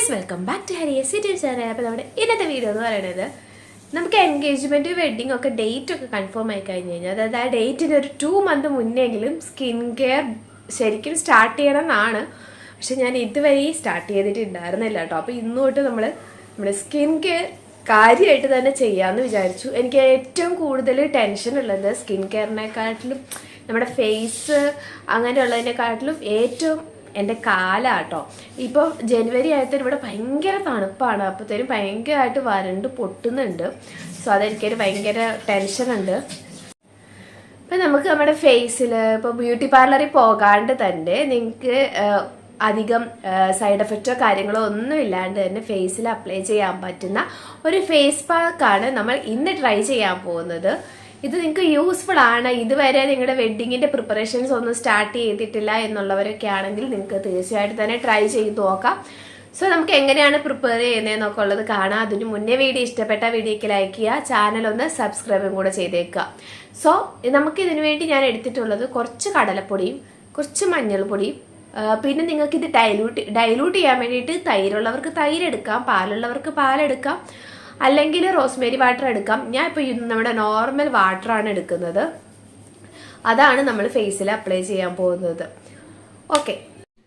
Guys welcome back to Hari S T channel അപ്പോൾ നമ്മുടെ ഇന്നത്തെ വീഡിയോ എന്ന് പറയുന്നത് നമുക്ക് എൻഗേജ്മെന്റ് വെഡ്ഡിംഗ് ഒക്കെ ഡേറ്റ് ഒക്കെ കൺഫേം ആയി കഴിഞ്ഞ് കഴിഞ്ഞാൽ അതായത് ആ ഡേറ്റിന് ഒരു ടു മന്ത് മുന്നെങ്കിലും സ്കിൻ കെയർ ശരിക്കും സ്റ്റാർട്ട് ചെയ്യണം എന്നാണ് പക്ഷെ ഞാൻ ഇതുവരെ സ്റ്റാർട്ട് ചെയ്തിട്ടുണ്ടായിരുന്നില്ല കേട്ടോ. അപ്പോൾ ഇന്ന് തൊട്ട് നമ്മൾ നമ്മുടെ സ്കിൻ കെയർ കാര്യമായിട്ട് തന്നെ ചെയ്യാമെന്ന് വിചാരിച്ചു. എനിക്ക് ഏറ്റവും കൂടുതൽ ടെൻഷൻ ഉള്ളത് സ്കിൻ കെയറിനെക്കാട്ടിലും നമ്മുടെ ഫേസ് അങ്ങനെയുള്ളതിനെക്കാട്ടിലും ഏറ്റവും എന്റെ കാലാട്ടോ. ഇപ്പോൾ ജനുവരി ആയത്തേനും ഇവിടെ ഭയങ്കര തണുപ്പാണ്. അപ്പോഴത്തേനും ഭയങ്കരമായിട്ട് വരണ്ട് പൊട്ടുന്നുണ്ട്. സോ അതെനിക്കൊരു ഭയങ്കര ടെൻഷനുണ്ട്. ഇപ്പം നമുക്ക് നമ്മുടെ ഫേസിൽ ഇപ്പോൾ ബ്യൂട്ടി പാർലറിൽ പോകാണ്ട് തന്നെ നിങ്ങൾക്ക് അധികം സൈഡ് എഫക്റ്റോ കാര്യങ്ങളോ ഒന്നും ഇല്ലാണ്ട് തന്നെ ഫേസിൽ അപ്ലൈ ചെയ്യാൻ പറ്റുന്ന ഒരു ഫേസ് പാക്കാണ് നമ്മൾ ഇന്ന് ട്രൈ ചെയ്യാൻ പോകുന്നത്. ഇത് നിങ്ങൾക്ക് യൂസ്ഫുൾ ആണ്. ഇതുവരെ നിങ്ങളുടെ വെഡ്ഡിങ്ങിന്റെ പ്രിപ്പറേഷൻസ് ഒന്നും സ്റ്റാർട്ട് ചെയ്തിട്ടില്ല എന്നുള്ളവരൊക്കെ ആണെങ്കിൽ നിങ്ങൾക്ക് തീർച്ചയായിട്ടും തന്നെ ട്രൈ ചെയ്ത് നോക്കാം. സോ നമുക്ക് എങ്ങനെയാണ് പ്രിപ്പയർ ചെയ്യുന്നതെന്നൊക്കെ ഉള്ളത് കാണാം. അതിന് മുന്നേ വീഡിയോ ഇഷ്ടപ്പെട്ട വീഡിയോക്ക് ലൈക്ക് ചെയ്യുക. ചാനൽ ഒന്ന് സബ്സ്ക്രൈബും കൂടെ ചെയ്തേക്കുക. സോ നമുക്ക് ഇതിനു വേണ്ടി ഞാൻ എടുത്തിട്ടുള്ളത് കുറച്ച് കടലപ്പൊടിയും കുറച്ച് മഞ്ഞൾപ്പൊടിയും പിന്നെ നിങ്ങൾക്ക് ഇത് ഡൈലൂട്ട് ഡൈലൂട്ട് ചെയ്യാൻ വേണ്ടിയിട്ട് തൈരുള്ളവർക്ക് തൈരെടുക്കാം പാലുള്ളവർക്ക് പാലെടുക്കാം. അല്ലെങ്കിൽ റോസ്മേരി വാട്ടർ എടുക്കാം. ഞാൻ ഇപ്പോൾ നമ്മുടെ നോർമൽ വാട്ടറാണ് എടുക്കുന്നത്. അതാണ് നമ്മൾ ഫേസിൽ അപ്ലൈ ചെയ്യാൻ പോകുന്നത്. ഓക്കെ.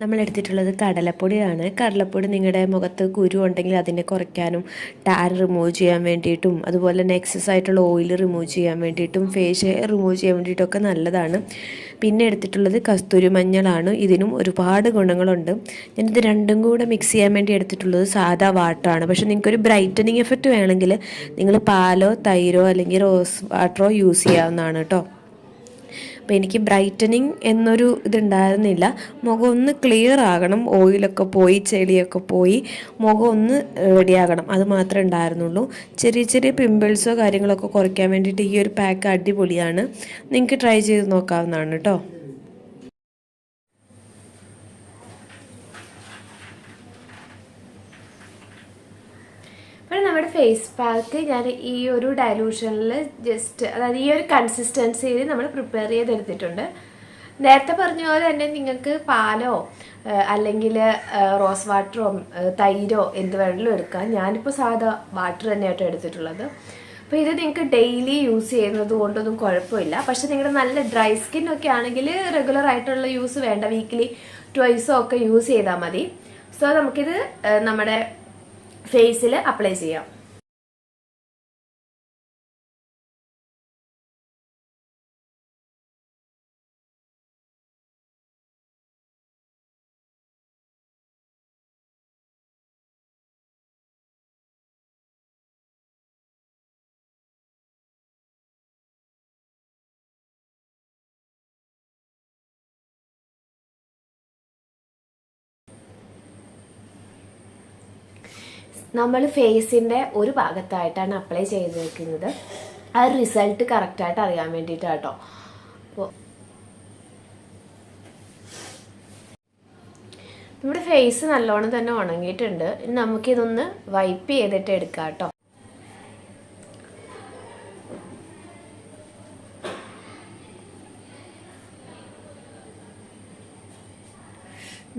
നമ്മൾ എടുത്തിട്ടുള്ളത് കടലപ്പൊടിയാണ്. കടലപ്പൊടി നിങ്ങളുടെ മുഖത്ത് കുരു ഉണ്ടെങ്കിൽ അതിനെ കുറയ്ക്കാനും ടാൻ റിമൂവ് ചെയ്യാൻ വേണ്ടിയിട്ടും അതുപോലെ തന്നെ എക്സസ് ആയിട്ടുള്ള ഓയിൽ റിമൂവ് ചെയ്യാൻ വേണ്ടിയിട്ടും ഫേസ് റിമൂവ് ചെയ്യാൻ വേണ്ടിയിട്ടൊക്കെ നല്ലതാണ്. പിന്നെ എടുത്തിട്ടുള്ളത് കസ്തൂരി മഞ്ഞളാണ്. ഇതിനും ഒരുപാട് ഗുണങ്ങളുണ്ട്. ഞാനിത് രണ്ടും കൂടെ മിക്സ് ചെയ്യാൻ വേണ്ടി എടുത്തിട്ടുള്ളത് സാധാ വാട്ടറാണ് പക്ഷേ നിങ്ങൾക്കൊരു ബ്രൈറ്റനിങ് എഫക്റ്റ് വേണമെങ്കിൽ നിങ്ങൾ പാലോ തൈരോ അല്ലെങ്കിൽ റോസ് വാട്ടറോ യൂസ് ചെയ്യാവുന്നതാണ് കേട്ടോ അപ്പോൾ എനിക്ക് ബ്രൈറ്റനിങ് എന്നൊരു ഇതുണ്ടായിരുന്നില്ല. മുഖം ഒന്ന് ക്ലിയർ ആകണം ഓയിലൊക്കെ പോയി ചെളിയൊക്കെ പോയി മുഖം ഒന്ന് റെഡിയാകണം അത് മാത്രമേ ഉണ്ടായിരുന്നുള്ളൂ. ചെറിയ ചെറിയ പിമ്പിൾസോ കാര്യങ്ങളൊക്കെ കുറയ്ക്കാൻ വേണ്ടിയിട്ട് ഈ ഒരു പാക്ക് അടിപൊളിയാണ്. നിങ്ങൾക്ക് ട്രൈ ചെയ്ത് നോക്കാവുന്നതാണ് കേട്ടോ അപ്പോൾ നമ്മുടെ ഫേസ് പാക്ക് ഞാൻ ഈ ഒരു ഡയലൂഷനിൽ ജസ്റ്റ് അതായത് ഈ ഒരു കൺസിസ്റ്റൻസിയിൽ നമ്മൾ പ്രിപ്പയർ ചെയ്തെടുത്തിട്ടുണ്ട്. നേരത്തെ പറഞ്ഞ പോലെ തന്നെ നിങ്ങൾക്ക് പാലോ അല്ലെങ്കിൽ റോസ് വാട്ടറോ തൈരോ എന്ത് വേണമെങ്കിലും എടുക്കാം. ഞാനിപ്പോൾ സാധാ വാട്ടർ തന്നെയായിട്ട് എടുത്തിട്ടുള്ളത്. അപ്പോൾ ഇത് നിങ്ങൾക്ക് ഡെയിലി യൂസ് ചെയ്യുന്നത് കൊണ്ടൊന്നും കുഴപ്പമില്ല. പക്ഷേ നിങ്ങളുടെ നല്ല ഡ്രൈ സ്കിൻ ഒക്കെ ആണെങ്കിൽ റെഗുലർ ആയിട്ടുള്ള യൂസ് വേണ്ട. വീക്കിലി ട്വൈസോ ഒക്കെ യൂസ് ചെയ്താൽ മതി. സോ നമുക്കിത് നമ്മുടെ ഫേസിൽ അപ്ലൈ ചെയ്യാം. നമ്മൾ ഫേസിന്റെ ഒരു ഭാഗത്തായിട്ടാണ് അപ്ലൈ ചെയ്ത് വെക്കുന്നത് ആ റിസൾട്ട് കറക്റ്റായിട്ട് അറിയാൻ വേണ്ടിയിട്ടാട്ടോ. അപ്പോൾ നമ്മുടെ ഫേസ് നല്ലോണം തന്നെ ഉണങ്ങിയിട്ടുണ്ട്. ഇനി നമുക്കിതൊന്ന് വൈപ്പ് ചെയ്തിട്ട് എടുക്കാം കേട്ടോ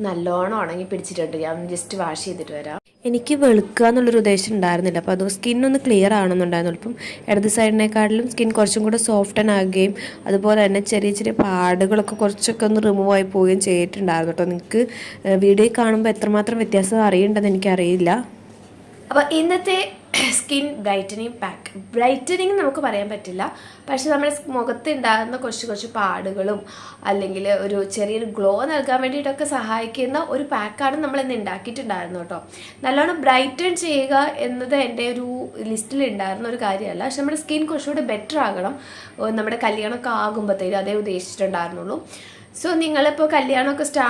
നല്ലോണം ഉണങ്ങി പിടിച്ചിട്ടുണ്ട്. ഞാൻ ജസ്റ്റ് വാഷ് ചെയ്തിട്ട് വരാം. എനിക്ക് വെളുക്കുക എന്നുള്ളൊരു ഉദ്ദേശം ഉണ്ടായിരുന്നില്ല. അപ്പോൾ അത് സ്കിൻ ഒന്ന് ക്ലിയർ ആണെന്നുണ്ടായിരുന്നുള്ളൂ ഇപ്പം ഇടത് സൈഡിനെക്കാട്ടിലും സ്കിൻ കുറച്ചും കൂടെ സോഫ്റ്റൻ ആകുകയും അതുപോലെ തന്നെ ചെറിയ ചെറിയ പാടുകളൊക്കെ കുറച്ചൊക്കെ ഒന്ന് റിമൂവ് ആയി പോവുകയും ചെയ്തിട്ടുണ്ടായിരുന്നു കേട്ടോ. നിങ്ങൾക്ക് വീഡിയോ കാണുമ്പോൾ എത്രമാത്രം വ്യത്യാസം അറിയണ്ടെന്ന് എനിക്കറിയില്ല. അപ്പോൾ ഇന്നത്തെ സ്കിൻ ബ്രൈറ്റനിങ് പാക്ക്. ബ്രൈറ്റനിങ് നമുക്ക് പറയാൻ പറ്റില്ല. പക്ഷെ നമ്മുടെ മുഖത്ത് ഉണ്ടാകുന്ന കുറച്ച് കുറച്ച് പാടുകളും അല്ലെങ്കിൽ ഒരു ചെറിയൊരു ഗ്ലോ നൽകാൻ വേണ്ടിയിട്ടൊക്കെ സഹായിക്കുന്ന ഒരു പാക്കാണ് നമ്മൾ ഇന്ന് ഉണ്ടാക്കിയിട്ടുണ്ടായിരുന്നു കേട്ടോ. നല്ലോണം ബ്രൈറ്റൺ ചെയ്യുക എന്നത് എന്റെ ഒരു ലിസ്റ്റിൽ ഉണ്ടായിരുന്ന ഒരു കാര്യമല്ല. പക്ഷെ നമ്മുടെ സ്കിൻ കുറച്ചുകൂടി ബെറ്റർ ആകണം. നമ്മുടെ കല്യാണമൊക്കെ ആകുമ്പോഴത്തേക്കും അതേ ഉദ്ദേശിച്ചിട്ടുണ്ടായിരുന്നുള്ളൂ. സോ നിങ്ങളിപ്പോൾ കല്യാണമൊക്കെ സ്റ്റാ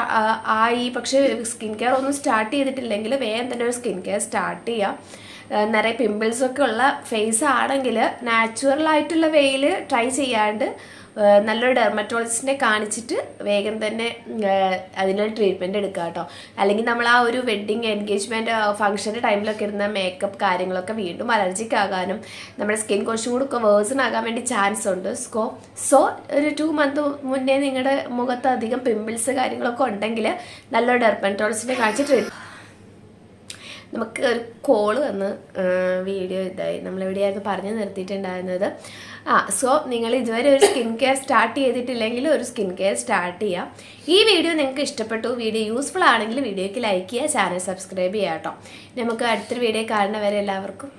ആയി. പക്ഷേ സ്കിൻ കെയർ ഒന്നും സ്റ്റാർട്ട് ചെയ്തിട്ടില്ലെങ്കിൽ വേഗം തന്നെ ഒരു സ്കിൻ കെയർ സ്റ്റാർട്ട് ചെയ്യാം നിറയെ പിമ്പിൾസൊക്കെ ഉള്ള ഫേസ് ആണെങ്കിൽ നാച്ചുറൽ ആയിട്ടുള്ള വേയിൽ ട്രൈ ചെയ്യാണ്ട് നല്ലൊരു ഡെർമറ്റോളജിസ്റ്റിനെ കാണിച്ചിട്ട് വേഗം തന്നെ അതിനൊരു ട്രീറ്റ്മെന്റ് എടുക്കുക കേട്ടോ അല്ലെങ്കിൽ നമ്മൾ ആ ഒരു വെഡ്ഡിങ് എൻഗേജ്മെന്റ് ഫംഗ്ഷന്റെ ടൈമിലൊക്കെ ഇരുന്ന മേക്കപ്പ് കാര്യങ്ങളൊക്കെ വീണ്ടും അലർജിക്ക് ആകാനും നമ്മുടെ സ്കിൻ കുറച്ചും കൂടി വേഴ്സൺ ആകാൻ വേണ്ടി ചാൻസ് ഉണ്ട്. സ്കോ സോ ഒരു ടു മന്ത് മുന്നേ നിങ്ങളുടെ മുഖത്ത് അധികം പിമ്പിൾസ് കാര്യങ്ങളൊക്കെ ഉണ്ടെങ്കിൽ നല്ലൊരു ഡെർമറ്റോളജിസ്റ്റിനെ കാണിച്ച് ട്രീറ്റ് നമുക്ക് ഒരു കോൾ വന്ന് വീഡിയോ ഇതായി. നമ്മൾ നമ്മളെവിടെയായിരുന്നു പറഞ്ഞു നിർത്തിയിട്ടുണ്ടായിരുന്നത്. ആ സോ നിങ്ങൾ ഇതുവരെ ഒരു സ്കിൻ കെയർ സ്റ്റാർട്ട് ചെയ്തിട്ടില്ലെങ്കിൽ ഒരു സ്കിൻ കെയർ സ്റ്റാർട്ട് ചെയ്യാം. ഈ വീഡിയോ നിങ്ങൾക്ക് ഇഷ്ടപ്പെട്ടു വീഡിയോ യൂസ്ഫുൾ ആണെങ്കിൽ വീഡിയോയ്ക്ക് ലൈക്ക് ചെയ്യുക ചാനൽ സബ്സ്ക്രൈബ് ചെയ്യുക കേട്ടോ. നമുക്ക് അടുത്തൊരു വീഡിയോ കാണുന്നവരെ എല്ലാവർക്കും